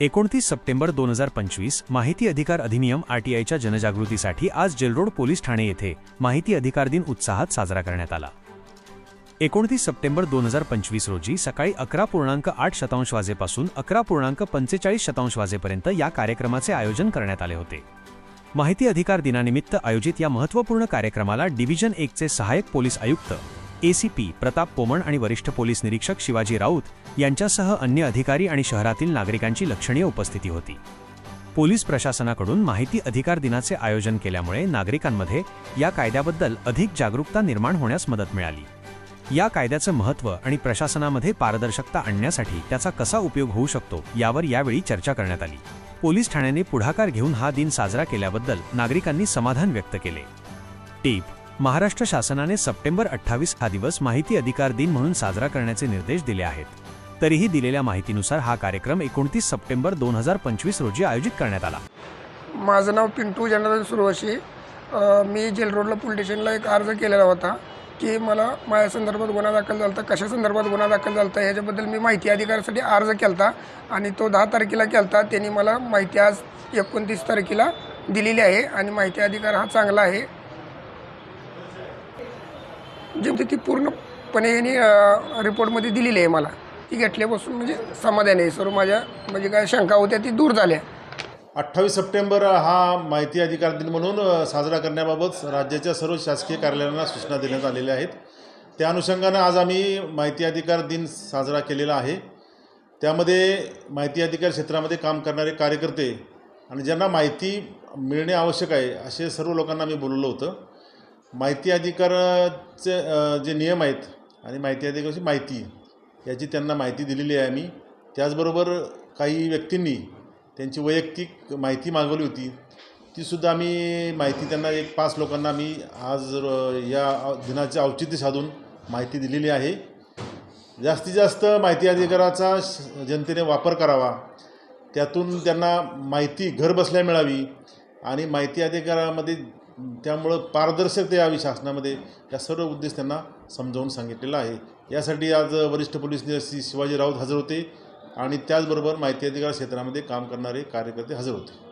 एकोणतीस सप्टेंबर दोन हजार पंचवीस माहिती अधिकार अधिनियम आरटीआयच्या जनजागृतीसाठी आज जेलरोड पोलीस ठाणे येथे माहिती अधिकार दिन उत्साहात साजरा करण्यात आला. एकोणतीस सप्टेंबर दोन हजार पंचवीस रोजी सकाळी अकरा पूर्णांक आठ शतांश वाजेपासून अकरा पूर्णांक पंचेचाळीस शतांश वाजेपर्यंत या कार्यक्रमाचे आयोजन करण्यात आले होते. माहिती अधिकार दिनानिमित्त आयोजित या महत्त्वपूर्ण कार्यक्रमाला डिव्हिजन एकचे सहाय्यक पोलीस आयुक्त एसीपी प्रताप पोमण आणि वरिष्ठ पोलीस निरीक्षक शिवाजी राऊत यांच्यासह अन्य अधिकारी आणि शहरातील नागरिकांची लक्षणीय उपस्थिती होती. पोलीस प्रशासनाकडून माहिती अधिकार दिनाचे आयोजन केल्यामुळे नागरिकांमध्ये या कायद्याबद्दल अधिक जागरूकता निर्माण होण्यास मदत मिळाली. या कायद्याचं महत्त्व आणि प्रशासनामध्ये पारदर्शकता आणण्यासाठी त्याचा कसा उपयोग होऊ शकतो यावर यावेळी चर्चा करण्यात आली. पोलीस ठाण्याने पुढाकार घेऊन हा दिन साजरा केल्याबद्दल नागरिकांनी समाधान व्यक्त केले. टीप महाराष्ट्र शासनाने सप्टेंबर अठ्ठावीस हा दिवस माहिती अधिकार दिन म्हणून साजरा करण्याचे निर्देश दिले आहेत. तरीही दिलेल्या माहितीनुसार हा कार्यक्रम एकोणतीस सप्टेंबर दोन हजार पंचवीस रोजी आयोजित करण्यात आला. माझं नाव पिंटू जनरल सुरवशी. मी जेल रोडला पोलीस स्टेशनला एक अर्ज केलेला होता की मला माझ्या संदर्भात गुन्हा दाखल झाला कशा संदर्भात गुन्हा दाखल झाला ह्याच्याबद्दल मी माहिती अधिकारासाठी अर्ज केला आणि तो दहा तारखेला केला त्यांनी मला माहिती आज एकोणतीस तारखेला दिलेली आहे आणि माहिती अधिकार हा चांगला आहे. जे ती पूर्णपणे यांनी रिपोर्टमध्ये दिलेली आहे मला. ती घेतल्यापासून म्हणजे समाधान आहे. सर्व माझ्या म्हणजे काय शंका होत्या ती दूर झाल्या. अठ्ठावीस सप्टेंबर हा माहिती अधिकार दिन म्हणून साजरा करण्याबाबत राज्याच्या सर्व शासकीय कार्यालयांना सूचना देण्यात आलेल्या आहेत. त्या अनुषंगानं आज आम्ही माहिती अधिकार दिन साजरा केलेला आहे. त्यामध्ये माहिती अधिकार क्षेत्रामध्ये काम करणारे कार्यकर्ते आणि ज्यांना माहिती मिळणे आवश्यक आहे असे सर्व लोकांना मी बोलवलं होतं. माहिती अधिकाराचे जे नियम आहेत आणि माहिती अधिकाराची माहिती याची त्यांना माहिती दिलेली आहे आम्ही. त्याचबरोबर काही व्यक्तींनी त्यांची वैयक्तिक माहिती मागवली होती. तीसुद्धा आम्ही माहिती त्यांना एक पाच लोकांना आम्ही आज या दिनाचे औचित्य साधून माहिती दिलेली आहे. जास्तीत जास्त माहिती अधिकाराचा श- जनतेने वापर करावा. त्यातून त्यांना माहिती घरबसल्या मिळावी आणि माहिती अधिकारामध्ये त्यामुळं पारदर्शकता यावी शासनामध्ये या सर्व उद्देश त्यांना समजावून सांगितलेला आहे. यासाठी आज वरिष्ठ पोलीस निरीक्षक शिवाजी राऊत हजर होते आणि त्याचबरोबर माहिती अधिकार क्षेत्रामध्ये काम करणारे कार्यकर्ते हजर होते.